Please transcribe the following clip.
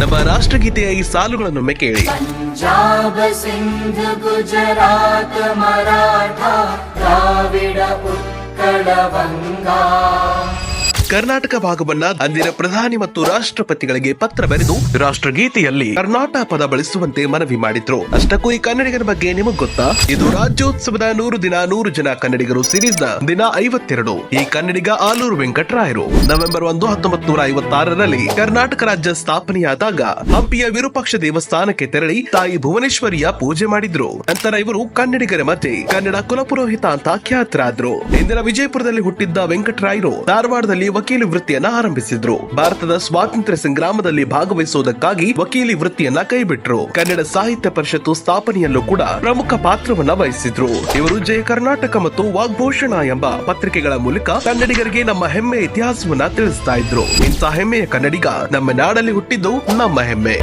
ನಮ್ಮ ರಾಷ್ಟ್ರಗೀತೆಯ ಈ ಸಾಲುಗಳನ್ನೊಮ್ಮೆ ಕೇಳಿ ಪಂಜಾಬ್ ಸಿಂಧ ಗುಜರಾತ್ ಮರಾಠ ದ್ರಾವಿಡ ಉತ್ಕಳ ಬಂಗಾ ಕರ್ನಾಟಕ ಭಾಗವನ್ನ ಅಂದಿನ ಪ್ರಧಾನಿ ಮತ್ತು ರಾಷ್ಟ್ರಪತಿಗಳಿಗೆ ಪತ್ರ ಬರೆದು ರಾಷ್ಟ್ರಗೀತೆಯಲ್ಲಿ ಕರ್ನಾಟಕ ಪದ ಬಳಸುವಂತೆ ಮನವಿ ಮಾಡಿದ್ರು. ಅಷ್ಟಕ್ಕೂ ಈ ಕನ್ನಡಿಗರ ಬಗ್ಗೆ ನಿಮಗ್ ಗೊತ್ತಾ? ಇದು ರಾಜ್ಯೋತ್ಸವದ ನೂರು ದಿನ, ನೂರು ಜನ ಕನ್ನಡಿಗರು ಸಿರೀಸ್ನ ದಿನ ಐವತ್ತೆರಡು. ಈ ಕನ್ನಡಿಗ ಆಲೂರು ವೆಂಕಟರಾಯರು. ನವೆಂಬರ್ ಒಂದು ಹತ್ತೊಂಬತ್ ನೂರ ಐವತ್ತಾರರಲ್ಲಿ ಕರ್ನಾಟಕ ರಾಜ್ಯ ಸ್ಥಾಪನೆಯಾದಾಗ ಹಂಪಿಯ ವಿರೂಪಾಕ್ಷ ದೇವಸ್ಥಾನಕ್ಕೆ ತೆರಳಿ ತಾಯಿ ಭುವನೇಶ್ವರಿಯ ಪೂಜೆ ಮಾಡಿದ್ರು. ನಂತರ ಇವರು ಕನ್ನಡಿಗರ ಮಧ್ಯೆ ಕನ್ನಡ ಕುಲಪುರೋಹಿತ ಅಂತ ಖ್ಯಾತರಾದ್ರು. ಇಂದಿನ ವಿಜಯಪುರದಲ್ಲಿ ಹುಟ್ಟಿದ್ದ ವೆಂಕಟರಾಯರು ಧಾರವಾಡದಲ್ಲಿ ವಕೀಲಿ ವೃತ್ತಿಯನ್ನ ಆರಂಭಿಸಿದ್ರು. ಭಾರತದ ಸ್ವಾತಂತ್ರ್ಯ ಸಂಗ್ರಾಮದಲ್ಲಿ ಭಾಗವಹಿಸುವುದಕ್ಕಾಗಿ ವಕೀಲಿ ವೃತ್ತಿಯನ್ನ ಕೈಬಿಟ್ರು. ಕನ್ನಡ ಸಾಹಿತ್ಯ ಪರಿಷತ್ತು ಸ್ಥಾಪನೆಯಲ್ಲೂ ಕೂಡ ಪ್ರಮುಖ ಪಾತ್ರವನ್ನ ವಹಿಸಿದ್ರು. ಇವರು ಜಯ ಕರ್ನಾಟಕ ಮತ್ತು ವಾಗ್ಭೂಷಣ ಎಂಬ ಪತ್ರಿಕೆಗಳ ಮೂಲಕ ಕನ್ನಡಿಗರಿಗೆ ನಮ್ಮ ಹೆಮ್ಮೆ ಇತಿಹಾಸವನ್ನ ತಿಳಿಸ್ತಾ ಇದ್ರು. ಇಂಥ ಹೆಮ್ಮೆಯ ಕನ್ನಡಿಗ ನಮ್ಮ ನಾಡಲ್ಲಿ ಹುಟ್ಟಿದ್ದು ನಮ್ಮ ಹೆಮ್ಮೆ.